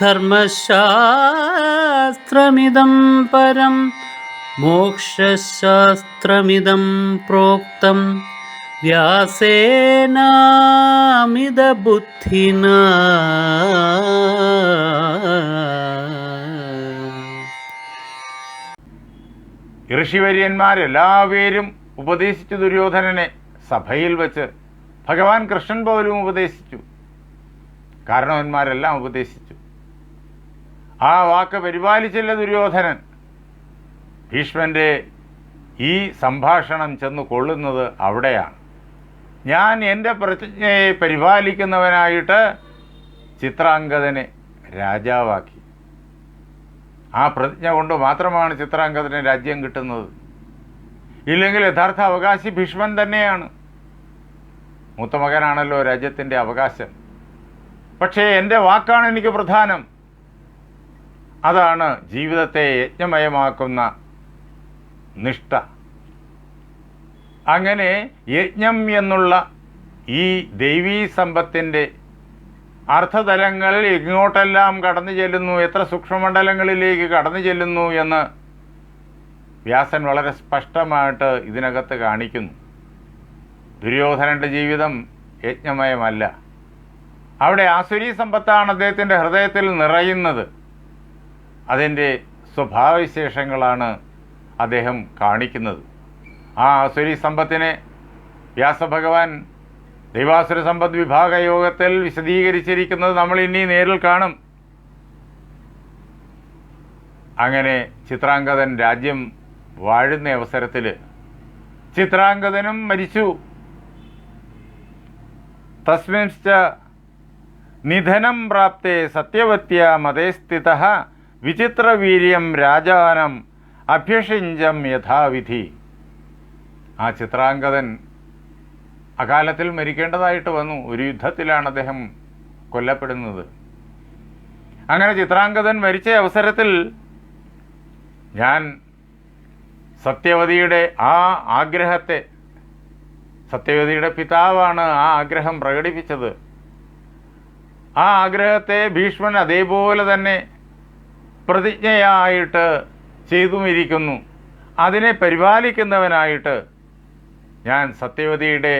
ധർമ്മശാസ്ത്രമിദം പരം മോക്ഷശാസ്ത്രമിതം പ്രോക്തം. വ്യാസേനാമിതബുദ്ധിന. ഋഷിവര്യന്മാരെല്ലാവരും ഉപദേശിച്ചു ദുര്യോധനനെ സഭയിൽ വച്ച് ഭഗവാൻ കൃഷ്ണൻ പോലും ഉപദേശിച്ചു. കാരണവന്മാരെല്ലാം ഉപദേശിച്ചു. ആ വാക്ക് പരിപാലിച്ചില്ല ദുര്യോധനൻ. ഭീഷ്മന്റെ ഈ സംഭാഷണം ചെന്ന് കൊള്ളുന്നത് അവിടെയാണ്. ഞാൻ എന്റെ പ്രതിജ്ഞയെ പരിപാലിക്കുന്നവനായിട്ട് ചിത്രാംഗതനെ രാജാവാക്കി. ആ പ്രതിജ്ഞ കൊണ്ട് മാത്രമാണ് ചിത്രാംഗതന് രാജ്യം കിട്ടുന്നത്. ഇല്ലെങ്കിൽ യഥാർത്ഥ അവകാശി ഭീഷ്മൻ തന്നെയാണ്. മൂത്തമകനാണല്ലോ രാജ്യത്തിന്റെ അവകാശം. പക്ഷേ എന്റെ വാക്കാണ് എനിക്ക് പ്രധാനം. അതാണ് ജീവിതത്തെ യജ്ഞമയമാക്കുന്ന നിഷ്ഠ. അങ്ങനെ യജ്ഞം എന്നുള്ള ഈ ദൈവീ സമ്പത്തിന്റെ അർത്ഥതലങ്ങൾ എങ്ങോട്ടെല്ലാം കടന്നു ചെല്ലുന്നു എത്ര സൂക്ഷ്മമണ്ഡലങ്ങളിലേക്ക് കടന്നു ചെല്ലുന്നു എന്ന് വ്യാസൻ വളരെ സ്പഷ്ടമായിട്ട് ഇതിനകത്ത് കാണിക്കുന്നു. ദുര്യോധനന്റെ ജീവിതം യജ്ഞമയമല്ല. അവിടെ ആസുരി സമ്പത്താണ് അദ്ദേഹത്തിന്റെ ഹൃദയത്തിൽ നിറയുന്നത്. അതിന്റെ സ്വഭാവവിശേഷങ്ങളാണ് അദ്ദേഹം കാണിക്കുന്നത്. ആ അസുരി സമ്പത്തിനെ വ്യാസഭഗവാൻ ദൈവാസുര സമ്പദ് വിഭാഗ യോഗത്തിൽ വിശദീകരിച്ചിരിക്കുന്നത് നമ്മൾ ഇനി നേരിൽ കാണും. അങ്ങനെ ചിത്രാംഗതൻ രാജ്യം വാഴുന്ന അവസരത്തിൽ ചിത്രാംഗതനും മരിച്ചു. തസ്മിൻശ്ച നിധനം പ്രാപ്തേ സത്യവത്യ മതേ സ്ഥിത വിചിത്രവീര്യം രാജാനം അഭ്യഷിഞ്ചം യഥാവിധി. ആ ചിത്രാംഗതൻ അകാലത്തിൽ മരിക്കേണ്ടതായിട്ട് വന്നു. ഒരു യുദ്ധത്തിലാണ് അദ്ദേഹം കൊല്ലപ്പെടുന്നത്. അങ്ങനെ ചിത്രാംഗതൻ മരിച്ച അവസരത്തിൽ ഞാൻ സത്യവതിയുടെ ആ ആഗ്രഹത്തെ സത്യവതിയുടെ പിതാവാണ് ആ ആഗ്രഹം പ്രകടിപ്പിച്ചത്. ആ ആഗ്രഹത്തെ ഭീഷ്മൻ അതേപോലെ തന്നെ പ്രതിജ്ഞയായിട്ട് ചെയ്തുമിരിക്കുന്നു. അതിനെ പരിപാലിക്കുന്നവനായിട്ട് ഞാൻ സത്യവതിയുടെ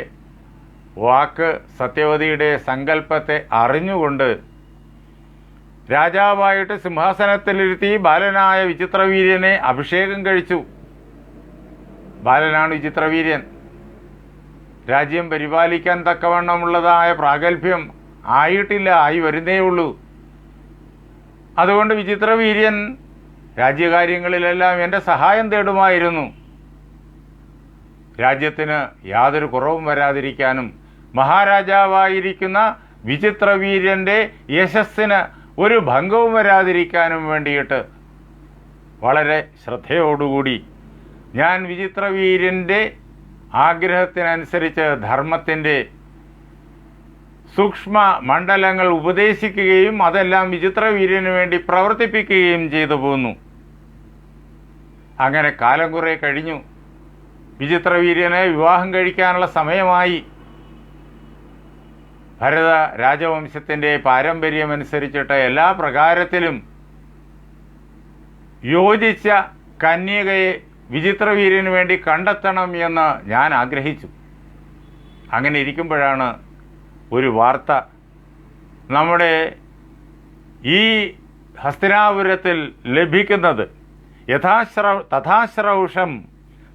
വാക്ക് സത്യവതിയുടെ സങ്കല്പത്തെ അറിഞ്ഞുകൊണ്ട് രാജാവായിട്ട് സിംഹാസനത്തിലിരുത്തി ബാലനായ വിചിത്രവീര്യനെ അഭിഷേകം കഴിച്ചു. ബാലനാണ് വിചിത്രവീര്യൻ. രാജ്യം പരിപാലിക്കാൻ തക്കവണ്ണമുള്ളതായ പ്രാഗൽഭ്യം ആയിട്ടില്ല ആയി വരുന്നേ ഉള്ളൂ അതുകൊണ്ട് വിചിത്രവീര്യൻ രാജ്യകാര്യങ്ങളിലെല്ലാം എന്റെ സഹായം തേടുമായിരുന്നു. രാജ്യത്തിന് യാതൊരു കുറവും വരാതിരിക്കാനും മഹാരാജാവായിരിക്കുന്ന വിചിത്രവീര്യന്റെ യശസ്സിന് ഒരു ഭംഗവും വരാതിരിക്കാനും വേണ്ടിയിട്ട് വളരെ ശ്രദ്ധയോടുകൂടി ഞാൻ വിചിത്രവീര്യന്റെ ആഗ്രഹത്തിനനുസരിച്ച് ധർമ്മത്തിന്റെ സൂക്ഷ്മ മണ്ഡലങ്ങൾ ഉപദേശിക്കുകയും അതെല്ലാം വിചിത്രവീര്യന് വേണ്ടി പ്രവർത്തിപ്പിക്കുകയും ചെയ്തു പോന്നു. അങ്ങനെ കാലം കുറേ കഴിഞ്ഞു. വിചിത്രവീര്യനെ വിവാഹം കഴിക്കാനുള്ള സമയമായി. ഭരത രാജവംശത്തിന്റെ പാരമ്പര്യമനുസരിച്ചിട്ട് എല്ലാ പ്രകാരത്തിലും യോജിച്ച കന്യകയെ വിചിത്രവീര്യന് വേണ്ടി കണ്ടെത്തണം എന്ന് ഞാൻ ആഗ്രഹിച്ചു. അങ്ങനെ ഇരിക്കുമ്പോഴാണ് ഒരു വാർത്ത. നമ്മുടെ ഈ ഹസ്തിനാപുരത്തിൽ ലഭിക്കുന്നത് യഥാശ്ര തഥാശ്രൗഷം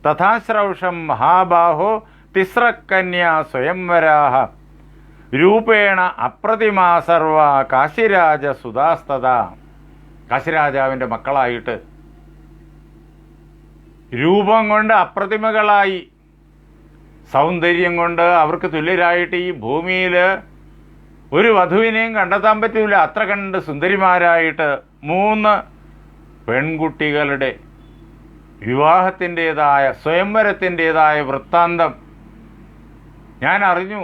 തഥാശ്രൗഷം മഹാബാഹോ തിസ്രക്കന്യ സ്വയംവരാഹ. രൂപേണ അപ്രതിമാ സർവ കാശിരാജ സുധാസ്തത കാശിരാജാവിന്റെ മക്കളായിട്ട് രൂപം കൊണ്ട് അപ്രതിമകളായി സൗന്ദര്യം കൊണ്ട് അവർക്ക് തുല്യരായിട്ട് ഈ ഭൂമിയിൽ ഒരു വധുവിനെയും കണ്ടെത്താൻ പറ്റില്ല അത്ര കണ്ട് സുന്ദരിമാരായിട്ട് മൂന്ന് പെൺകുട്ടികളുടെ വിവാഹത്തിന്റേതായ സ്വയംവരത്തിന്റേതായ വൃത്താന്തം ഞാൻ അറിഞ്ഞു.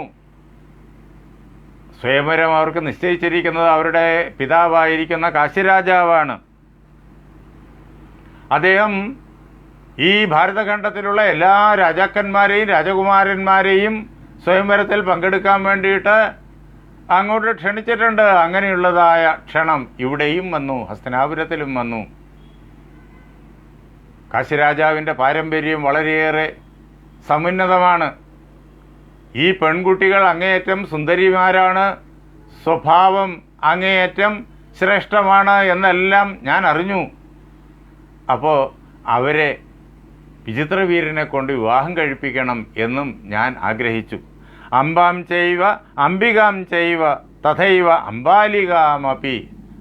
സ്വയംവരം അവർക്ക് നിശ്ചയിച്ചിരിക്കുന്നത് അവരുടെ പിതാവായിരിക്കുന്ന കാശിരാജാവാണ്. അദ്ദേഹം ഈ ഭാരതഖണ്ഡത്തിലുള്ള എല്ലാ രാജാക്കന്മാരെയും രാജകുമാരന്മാരെയും സ്വയംവരത്തിൽ പങ്കെടുക്കാൻ വേണ്ടിയിട്ട് അങ്ങോട്ട് ക്ഷണിച്ചിട്ടുണ്ട്. അങ്ങനെയുള്ളതായ ക്ഷണം ഇവിടെയും വന്നു ഹസ്തനാപുരത്തിലും വന്നു. കാശിരാജാവിന്റെ പാരമ്പര്യം വളരെയേറെ സമുന്നതമാണ്. ഈ പെൺകുട്ടികൾ അങ്ങേയറ്റം സുന്ദരിമാരാണ് സ്വഭാവം അങ്ങേയറ്റം ശ്രേഷ്ഠമാണ് എന്നെല്ലാം ഞാൻ അറിഞ്ഞു. അപ്പോൾ അവരെ വിചിത്രവീരനെ കൊണ്ട് വിവാഹം കഴിപ്പിക്കണം എന്നും ഞാൻ ആഗ്രഹിച്ചു. അംബാം ചെയ്വ അംബികാം ചെയ്വ തഥൈവ അംബാലികാമപി.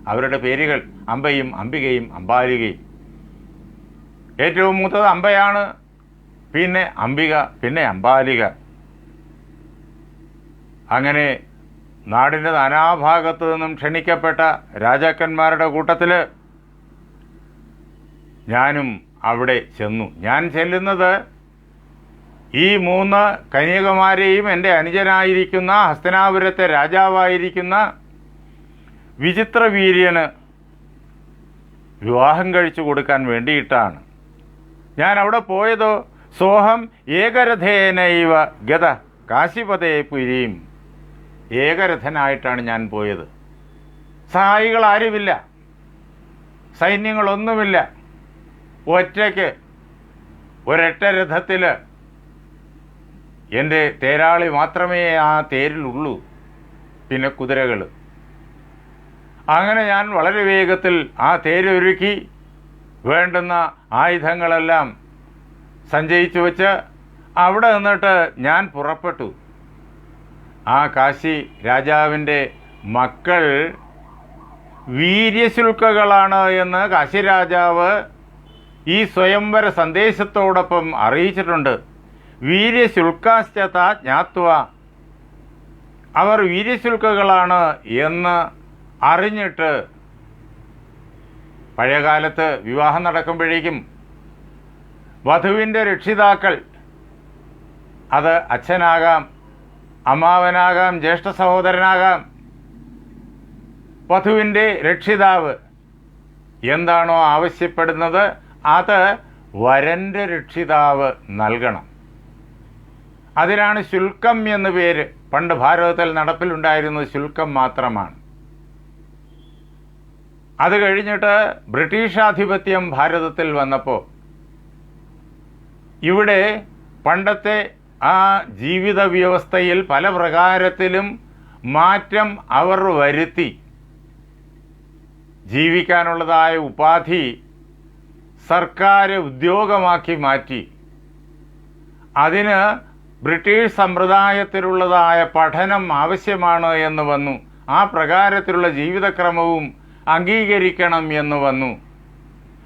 അവരുടെ പേരുകൾ അമ്പയും അംബികയും അംബാലികയും. ഏറ്റവും മൂത്തത് അമ്പയാണ് പിന്നെ അംബിക പിന്നെ അംബാലിക. അങ്ങനെ നാടിന്റെ നാനാഭാഗത്തു നിന്നും ക്ഷണിക്കപ്പെട്ട രാജാക്കന്മാരുടെ കൂട്ടത്തിൽ ഞാനും അവിടെ ചെന്നു. ഞാൻ ചെല്ലുന്നത് ഈ മൂന്ന് കന്യകമാരെയും എന്റെ അനുജനായിരിക്കുന്ന ഹസ്തനാപുരത്തെ രാജാവായിരിക്കുന്ന വിചിത്രവീര്യന് വിവാഹം കഴിച്ചു കൊടുക്കാൻ വേണ്ടിയിട്ടാണ്. ഞാൻ അവിടെ പോയതോ സോഹം ഏകരഥേനൈവ ഗത കാശിപതേ പുരിയും ഏകരഥനായിട്ടാണ് ഞാൻ പോയത്. സഹായികൾ ആരുമില്ല സൈന്യങ്ങളൊന്നുമില്ല. ഒറ്റയ്ക്ക് ഒരൊറ്റ രഥത്തിൽ എന്റെ തേരാളി മാത്രമേ ആ തേരിലുള്ളൂ പിന്നെ കുതിരകൾ അങ്ങനെ ഞാൻ വളരെ വേഗത്തിൽ ആ തേരൊരുക്കി വേണ്ടുന്ന ആയുധങ്ങളെല്ലാം സഞ്ചയിച്ചു വെച്ച് അവിടെ നിന്നിട്ട് ഞാൻ പുറപ്പെട്ടു. ആ കാശി രാജാവിന്റെ മക്കൾ വീര്യശുൽക്കകളാണ് എന്ന് കാശി രാജാവ് ഈ സ്വയംവര സന്ദേശത്തോടൊപ്പം അറിയിച്ചിട്ടുണ്ട്. വീര്യശുൽക്കാശ്ചത ജ്ഞാത്വ. അവർ വീര്യശുൽക്കകളാണ് എന്ന് അറിഞ്ഞിട്ട് പഴയകാലത്ത് വിവാഹം നടക്കുമ്പോഴേക്കും വധുവിന്റെ രക്ഷിതാക്കൾ അത് അച്ഛനാകാം അമ്മാവനാകാം ജ്യേഷ്ഠ സഹോദരനാകാം. വധുവിന്റെ രക്ഷിതാവ് എന്താണോ ആവശ്യപ്പെടുന്നത് അത് വരന്റെ രക്ഷിതാവ് നൽകണം. അതിനാണ് ശുൽക്കം എന്ന് പേര്. പണ്ട് ഭാരതത്തിൽ നടപ്പിലുണ്ടായിരുന്നത് ശുൽക്കം മാത്രമാണ്. അത് കഴിഞ്ഞിട്ട് ബ്രിട്ടീഷ് ആധിപത്യം ഭാരതത്തിൽ വന്നപ്പോൾ ഇവിടെ പണ്ടത്തെ ആ ജീവിത വ്യവസ്ഥയിൽ പല പ്രകാരത്തിലും മാറ്റം അവർ വരുത്തി. ജീവിക്കാനുള്ളതായ ഉപാധി സർക്കാർ ഉദ്യോഗമാക്കി മാറ്റി. അതിന് ബ്രിട്ടീഷ് സമ്പ്രദായത്തിലുള്ളതായ പഠനം ആവശ്യമാണ് എന്ന് വന്നു. ആ പ്രകാരത്തിലുള്ള ജീവിതക്രമവും അംഗീകരിക്കണം എന്ന് വന്നു.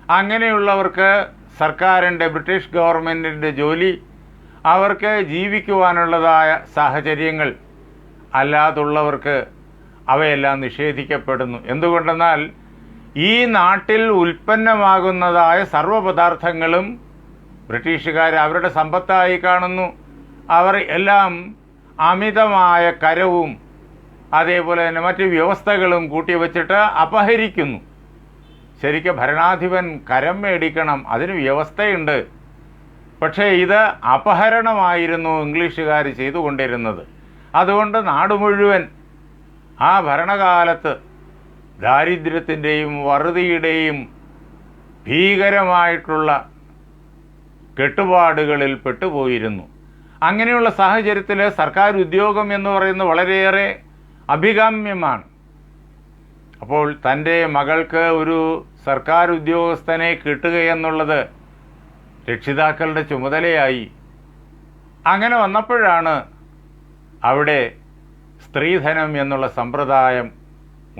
അങ്ങനെയുള്ളവർക്ക് സർക്കാരിന്റെ ബ്രിട്ടീഷ് ഗവൺമെന്റിന്റെ ജോലി അവർക്ക് ജീവിക്കുവാനുള്ളതായ സാഹചര്യങ്ങൾ അല്ലാതുള്ളവർക്ക് അവയെല്ലാം നിഷേധിക്കപ്പെടുന്നു. എന്തുകൊണ്ടെന്നാൽ ഈ നാട്ടിൽ ഉൽപ്പന്നമാകുന്നതായ സർവപദാർത്ഥങ്ങളും ബ്രിട്ടീഷുകാർ അവരുടെ സമ്പത്തായി കാണുന്നു. അവർ എല്ലാം അമിതമായ കരവും അതേപോലെ തന്നെ മറ്റ് വ്യവസ്ഥകളും കൂട്ടി വച്ചിട്ട് അപഹരിക്കുന്നു. ശരിക്കും ഭരണാധിപൻ കരം മേടിക്കണം അതിന് വ്യവസ്ഥയുണ്ട്. പക്ഷേ ഇത് അപഹരണമായിരുന്നു ഇംഗ്ലീഷുകാർ ചെയ്തുകൊണ്ടിരുന്നത്. അതുകൊണ്ട് നാട് മുഴുവൻ ആ ഭരണകാലത്ത് ദാരിദ്ര്യത്തിന്റെയും വറുതിയുടെയും ഭീകരമായിട്ടുള്ള കെട്ടുപാടുകളിൽ പെട്ടുപോയിരുന്നു. അങ്ങനെയുള്ള സാഹചര്യത്തിൽ സർക്കാർ ഉദ്യോഗം എന്ന് പറയുന്നത് വളരെയേറെ അഭികാമ്യമാണ്. അപ്പോൾ തന്റെ മകൾക്ക് ഒരു സർക്കാർ ഉദ്യോഗസ്ഥനെ കിട്ടുക എന്നുള്ളത് രക്ഷിതാക്കളുടെ ചുമതലയായി. അങ്ങനെ വന്നപ്പോഴാണ് അവിടെ സ്ത്രീധനം എന്നുള്ള സമ്പ്രദായം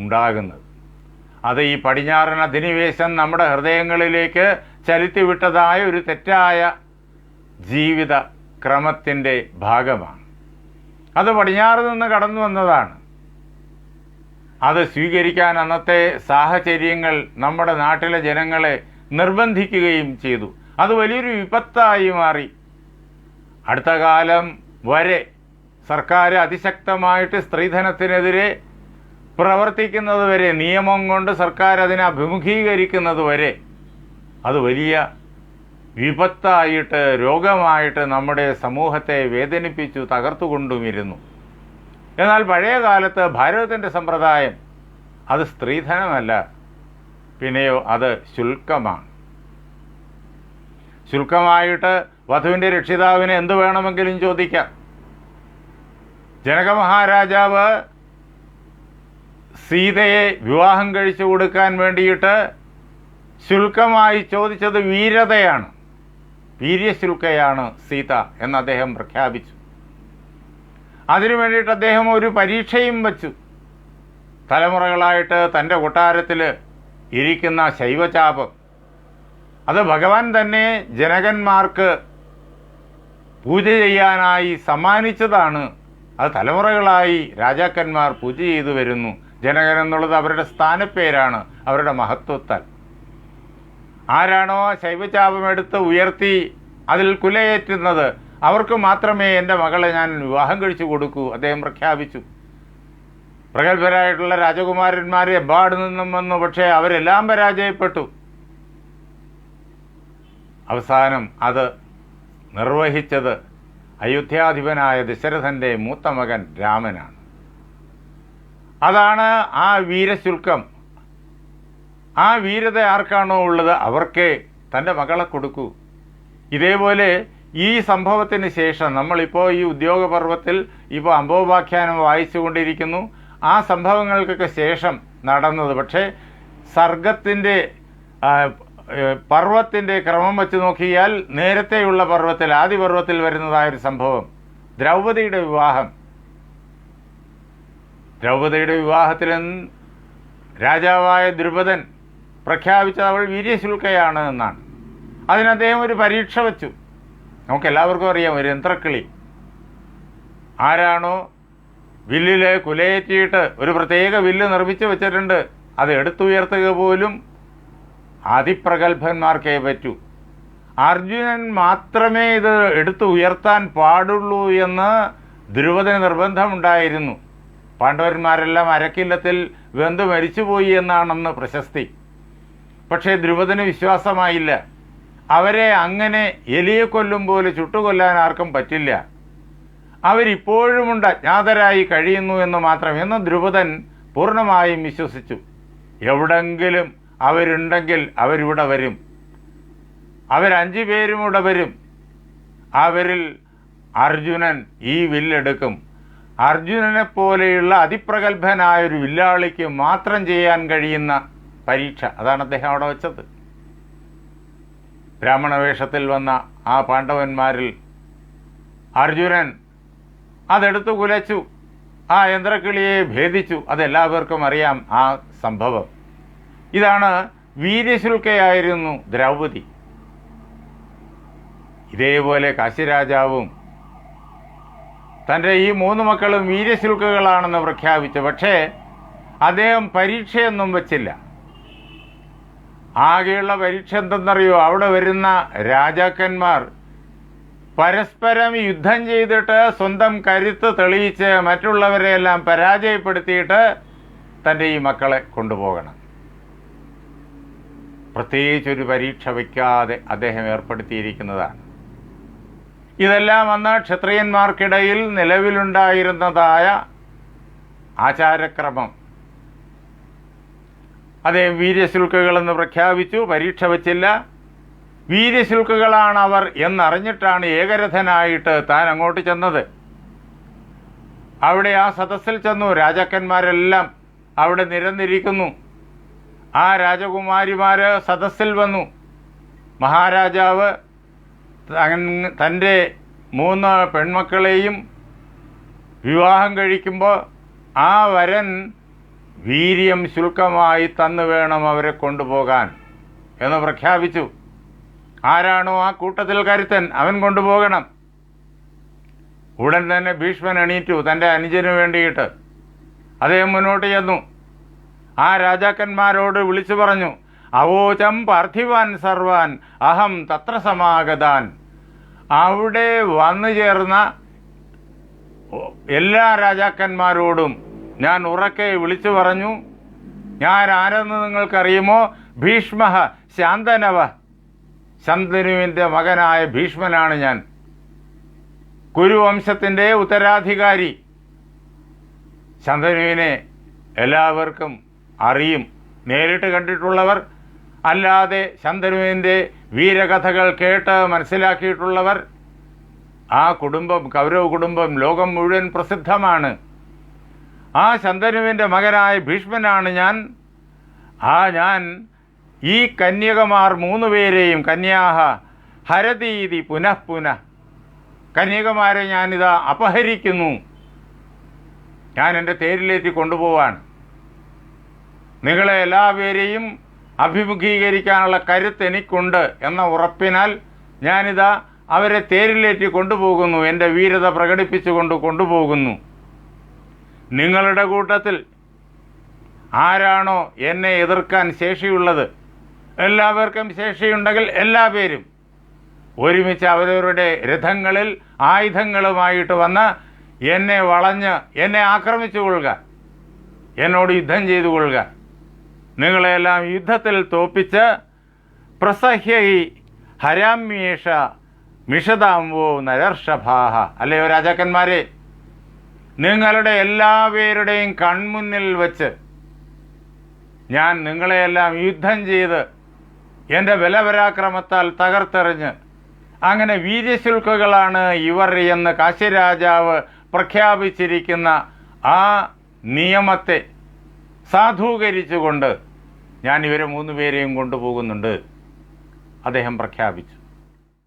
ഉണ്ടാകുന്നത്. അത് ഈ പടിഞ്ഞാറൻ അധിനിവേശം നമ്മുടെ ഹൃദയങ്ങളിലേക്ക് ചലിത്തിവിട്ടതായ ഒരു തെറ്റായ ജീവിത ക്രമത്തിന്റെ ഭാഗമാണ്. അത് പടിഞ്ഞാറ് നിന്ന് കടന്നു വന്നതാണ്. അത് സ്വീകരിക്കാൻ അന്നത്തെ സാഹചര്യങ്ങൾ നമ്മുടെ നാട്ടിലെ ജനങ്ങളെ നിർബന്ധിക്കുകയും ചെയ്തു. അത് വലിയൊരു വിപത്തായി മാറി. അടുത്ത കാലം വരെ സർക്കാർ അതിശക്തമായിട്ട് സ്ത്രീധനത്തിനെതിരെ പ്രവർത്തിക്കുന്നത് വരെ നിയമം കൊണ്ട് സർക്കാർ അതിനെ അഭിമുഖീകരിക്കുന്നത് വരെ അത് വലിയ വിപത്തായിട്ട് രോഗമായിട്ട് നമ്മുടെ സമൂഹത്തെ വേദനിപ്പിച്ചു തകർത്തുകൊണ്ടുമിരുന്നു. എന്നാൽ പഴയ കാലത്ത് ഭാരതത്തിന്റെ സമ്പ്രദായം അത് സ്ത്രീധനമല്ല പിന്നെയോ അത് ശുൽക്കമാണ്. ശുൽക്കമായിട്ട് വധുവിന്റെ രക്ഷിതാവിന് എന്ത് വേണമെങ്കിലും ചോദിക്കാം. ജനക മഹാരാജാവ് സീതയെ വിവാഹം കഴിച്ചു കൊടുക്കാൻ വേണ്ടിയിട്ട് ശുൽക്കമായി ചോദിച്ചത് വീരതയാണ്. വീര്യശുൽക്കയാണ് സീത എന്ന് അദ്ദേഹം പ്രഖ്യാപിച്ചു. അതിനു വേണ്ടിയിട്ട് അദ്ദേഹം ഒരു പരീക്ഷയും വച്ചു. തലമുറകളായിട്ട് തന്റെ കൊട്ടാരത്തിൽ ഇരിക്കുന്ന ശൈവചാപം. അത് ഭഗവാൻ തന്നെ ജനകന്മാർക്ക് പൂജ ചെയ്യാനായി സമ്മാനിച്ചതാണ്. അത് തലമുറകളായി രാജാക്കന്മാർ പൂജ ചെയ്തു വരുന്നു. ജനകൻ എന്നുള്ളത് അവരുടെ സ്ഥാനപ്പേരാണ് അവരുടെ മഹത്വത്താൽ. ആരാണോ ശൈവചാപം എടുത്ത് ഉയർത്തി അതിൽ കുലയേറ്റുന്നത് അവർക്ക് മാത്രമേ എന്റെ മകളെ ഞാൻ വിവാഹം കഴിച്ചു കൊടുക്കൂ അദ്ദേഹം പ്രഖ്യാപിച്ചു. പ്രഗത്ഭരായിട്ടുള്ള രാജകുമാരന്മാർ എമ്പാട് നിന്നും വന്നു പക്ഷേ അവരെല്ലാം പരാജയപ്പെട്ടു. അവസാനം അത് നിർവഹിച്ചത് അയോധ്യാധിപനായ ദശരഥന്റെ മൂത്ത മകൻ രാമനാണ്. അതാണ് ആ വീരശുൽക്കം. ആ വീരത ആർക്കാണോ ഉള്ളത്? അവർക്കേ തന്റെ മകളെ കൊടുക്കൂ. ഇതേപോലെ ഈ സംഭവത്തിന് ശേഷം നമ്മളിപ്പോൾ ഈ ഉദ്യോഗപർവത്തിൽ ഇപ്പോൾ അംബോപാഖ്യാനം വായിച്ചുകൊണ്ടിരിക്കുന്നു. ആ സംഭവങ്ങൾക്കൊക്കെ ശേഷം നടന്നത്. പക്ഷേ സർഗത്തിന്റെ പർവത്തിന്റെ ക്രമം വെച്ച് നോക്കിയാൽ നേരത്തെയുള്ള പർവത്തിൽ ആദ്യ പർവത്തിൽ വരുന്നതായൊരു സംഭവം. ദ്രൗപതിയുടെ വിവാഹം. ദ്രൗപദിയുടെ വിവാഹത്തിൽ രാജാവായ ദ്രുപദൻ പ്രഖ്യാപിച്ചത് അവൾ വീര്യശുൽക്കയാണ് എന്നാണ്. അതിന് അദ്ദേഹം ഒരു പരീക്ഷ വച്ചു. നമുക്കെല്ലാവർക്കും അറിയാം ഒരു യന്ത്രക്കിളി. ആരാണോ വില്ലിൽ കുലയേറ്റിയിട്ട് ഒരു പ്രത്യേക വില്ല് നിർമ്മിച്ചു വെച്ചിട്ടുണ്ട് അത് എടുത്തുയർത്തുക പോലും അതിപ്രഗത്ഭന്മാർക്കേ പറ്റൂ. അർജുനൻ മാത്രമേ ഇത് എടുത്തു ഉയർത്താൻ പാടുള്ളൂ എന്ന് ധ്രുവതിന് നിർബന്ധമുണ്ടായിരുന്നു. പാണ്ഡവന്മാരെല്ലാം അരക്കില്ലത്തിൽ വെന്ത് മരിച്ചുപോയി എന്നാണെന്ന് പ്രശസ്തി. പക്ഷേ ധ്രുപദന് വിശ്വാസമായില്ല. അവരെ അങ്ങനെ എലിയെ കൊല്ലും പോലെ ചുട്ടുകൊല്ലാൻ ആർക്കും പറ്റില്ല. അവരിപ്പോഴുമുണ്ട് അജ്ഞാതരായി കഴിയുന്നു എന്ന് മാത്രം എന്ന് ധ്രുപദൻ പൂർണമായും വിശ്വസിച്ചു. എവിടെങ്കിലും അവരുണ്ടെങ്കിൽ അവരിവിടെ വരും. അവരഞ്ചു പേരും ഇവിടെ വരും. അവരിൽ അർജുനൻ ഈ വില്ലെടുക്കും. അർജുനനെ പോലെയുള്ള അതിപ്രഗത്ഭനായ ഒരു വില്ലാളിക്ക് മാത്രം ചെയ്യാൻ കഴിയുന്ന പരീക്ഷ അതാണ് അദ്ദേഹം അവിടെ വെച്ചത്. ബ്രാഹ്മണ വേഷത്തിൽ വന്ന ആ പാണ്ഡവന്മാരിൽ അർജുനൻ അതെടുത്തു കുലച്ചു ആ യന്ത്രക്കിളിയെ ഭേദിച്ചു. അതെല്ലാവർക്കും അറിയാം ആ സംഭവം. ഇതാണ് വീര്യശുൽക്കയായിരുന്നു ദ്രൗപതി ഇതേപോലെ കാശിരാജാവും തന്റെ ഈ മൂന്ന് മക്കളും വീര്യശുൽക്കുകളാണെന്ന് പ്രഖ്യാപിച്ചു. പക്ഷേ അദ്ദേഹം പരീക്ഷയൊന്നും വച്ചില്ല. ആകെയുള്ള പരീക്ഷ എന്തെന്നറിയോ? അവിടെ വരുന്ന രാജാക്കന്മാർ പരസ്പരം യുദ്ധം ചെയ്തിട്ട് സ്വന്തം കരുത്ത് തെളിയിച്ച് മറ്റുള്ളവരെയെല്ലാം പരാജയപ്പെടുത്തിയിട്ട് തന്റെ ഈ മക്കളെ കൊണ്ടുപോകണം. പ്രത്യേകിച്ചൊരു പരീക്ഷ വയ്ക്കാതെ അദ്ദേഹം ഏർപ്പെടുത്തിയിരിക്കുന്നതാണ്. ഇതെല്ലാം അന്ന് ക്ഷത്രിയന്മാർക്കിടയിൽ നിലവിലുണ്ടായിരുന്നതായ ആചാരക്രമം. അദ്ദേഹം വീര്യശുൽക്കുകളെന്ന് പ്രഖ്യാപിച്ചു പരീക്ഷ വച്ചില്ല. വീര്യശുൽക്കുകളാണ് അവർ എന്നറിഞ്ഞിട്ടാണ് ഏകരഥനായിട്ട് താൻ അങ്ങോട്ട് ചെന്നത്. അവിടെ ആ സദസ്സിൽ ചെന്നു രാജാക്കന്മാരെല്ലാം അവിടെ നിരന്നിരിക്കുന്നു. ആ രാജകുമാരിമാർ സദസ്സിൽ വന്നു. മഹാരാജാവ് തന്റെ മൂന്ന് പെൺമക്കളെയും വിവാഹം കഴിക്കുമ്പോൾ ആ വരൻ വീര്യം ശുൽക്കമായി തന്നു വേണം അവരെ കൊണ്ടുപോകാൻ എന്ന് പ്രഖ്യാപിച്ചു. ആരാണോ ആ കൂട്ടത്തിൽ കരുത്തൻ അവൻ കൊണ്ടുപോകണം. ഉടൻ തന്നെ ഭീഷ്മൻ എണീറ്റു തന്റെ അനുജന് വേണ്ടിയിട്ട്. അദ്ദേഹം മുന്നോട്ട് ചെന്നു. ആ രാജാക്കന്മാരോട് വിളിച്ചു പറഞ്ഞു അവോചം പാർത്ഥിവാൻ സർവാൻ അഹം തത്ര സമാഗതാൻ. അവിടെ വന്നു ചേർന്ന എല്ലാ രാജാക്കന്മാരോടും ഞാൻ ഉറക്കെ വിളിച്ചു പറഞ്ഞു ഞാൻ ആരെന്ന് നിങ്ങൾക്കറിയുമോ? ഭീഷ്മ ശാന്തനവ. ശന്തനുവിന്റെ മകനായ ഭീഷ്മനാണ് ഞാൻ. കുരുവംശത്തിന്റെ ഉത്തരാധികാരി. ശന്തനുവിനെ എല്ലാവർക്കും അറിയും. നേരിട്ട് കണ്ടിട്ടുള്ളവർ അല്ലാതെ ശന്തനുവിന്റെ വീരകഥകൾ കേട്ട് മനസ്സിലാക്കിയിട്ടുള്ളവർ ആ കുടുംബം കൗരവ കുടുംബം ലോകം മുഴുവൻ പ്രസിദ്ധമാണ്. ആ ശന്തനുവിന്റെ മകനായ ഭീഷ്മനാണ് ഞാൻ. ആ ഞാൻ ഈ കന്യകമാർ മൂന്ന് പേരെയും കന്യാഹ ഹരതീതി പുനഃ പുനഃ. കന്യകമാരെ ഞാനിതാ അപഹരിക്കുന്നു. ഞാൻ എന്റെ തേരിലേറ്റി കൊണ്ടുപോവാണ്. നിങ്ങളെ എല്ലാവരെയും അഭിമുഖീകരിക്കാനുള്ള കരുത്ത് എനിക്കുണ്ട് എന്ന ഉറപ്പിനാൽ ഞാനിതാ അവരെ തേരിലേറ്റി കൊണ്ടുപോകുന്നു എന്റെ വീരത പ്രകടിപ്പിച്ചുകൊണ്ട് കൊണ്ടുപോകുന്നു. നിങ്ങളുടെ കൂട്ടത്തിൽ ആരാണോ എന്നെ എതിർക്കാൻ ശേഷിയുള്ളത്? എല്ലാവർക്കും ശേഷിയുണ്ടെങ്കിൽ എല്ലാ പേരും. ഒരുമിച്ച് അവരവരുടെ രഥങ്ങളിൽ ആയുധങ്ങളുമായിട്ട് വന്ന് എന്നെ വളഞ്ഞ് എന്നെ ആക്രമിച്ചു കൊള്ളുക. എന്നോട് യുദ്ധം ചെയ്തു കൊള്ളുക. നിങ്ങളെല്ലാം യുദ്ധത്തിൽ തോപ്പിച്ച് പ്രസഹ്യൈ ഹരാമ്യേഷ മിഷതാംബോ നരർഷഭാഹ. അല്ലയോ രാജാക്കന്മാരെ? നിങ്ങളുടെ എല്ലാവരുടെയും കൺമുന്നിൽ വച്ച് ഞാൻ നിങ്ങളെയെല്ലാം യുദ്ധം ചെയ്ത് എന്റെ ബലപരാക്രമത്താൽ തകർത്തെറിഞ്ഞ് അങ്ങനെ വീര്യശുൽക്കുകളാണ് ഇവർ എന്ന് കാശിരാജാവ് പ്രഖ്യാപിച്ചിരിക്കുന്ന ആ നിയമത്തെ സാധൂകരിച്ചുകൊണ്ട് ഞാൻ ഇവരെ മൂന്ന് പേരെയും കൊണ്ടുപോകുന്നുണ്ട്. അദ്ദേഹം പ്രഖ്യാപിച്ചു.